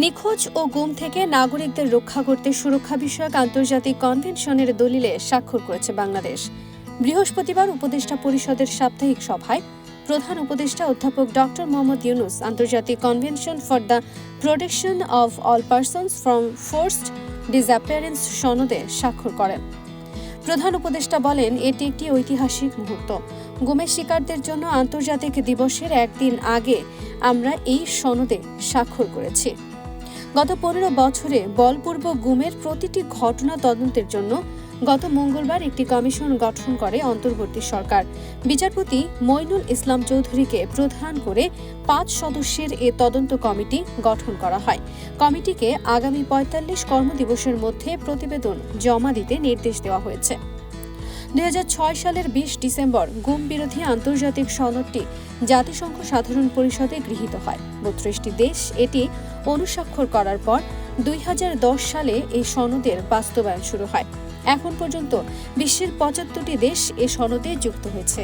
নিখোঁজ ও গুম থেকে নাগরিকদের রক্ষা করতে সুরক্ষা বিষয়ক আন্তর্জাতিক কনভেনশনের দলিলে স্বাক্ষর করেছে বাংলাদেশ। বৃহস্পতিবার উপদেষ্টা পরিষদের সাপ্তাহিক সভায় প্রধান উপদেষ্টা অধ্যাপক ডক্টর মোহাম্মদ ইউনুস আন্তর্জাতিক convention for the protection of all persons from forced disappearance সনদে স্বাক্ষর করেন। প্রধান উপদেষ্টা বলেন, এটি একটি ঐতিহাসিক মুহূর্ত। গুমের শিকারদের জন্য আন্তর্জাতিক দিবসের একদিন আগে আমরা এই সনদে স্বাক্ষর করেছি। গত পনেরো বছরে বলপূর্ব গুমের প্রতিটি ঘটনা তদন্তের জন্য গত মঙ্গলবার একটি কমিশন গঠন করে অন্তর্বর্তী সরকার। বিচারপতি মইনুল ইসলাম চৌধুরীকে প্রধান করে পাঁচ সদস্যের এ তদন্ত কমিটি গঠন করা হয়। কমিটিকে আগামী পঁয়তাল্লিশ কর্মদিবসের মধ্যে প্রতিবেদন জমা দিতে নির্দেশ দেওয়া হয়েছে। দুই হাজার ছয় সালের বিশ ডিসেম্বর গুম বিরোধী আন্তর্জাতিক সনদটি জাতিসংঘ সাধারণ পরিষদে গৃহীত হয়। বত্রিশটি দেশ এটি অনুস্বাক্ষর করার পর দুই হাজার দশ সালে এই সনদের বাস্তবায়ন শুরু হয়। এখন পর্যন্ত বিশ্বের পঁচাত্তরটি দেশ এ সনদে যুক্ত হয়েছে।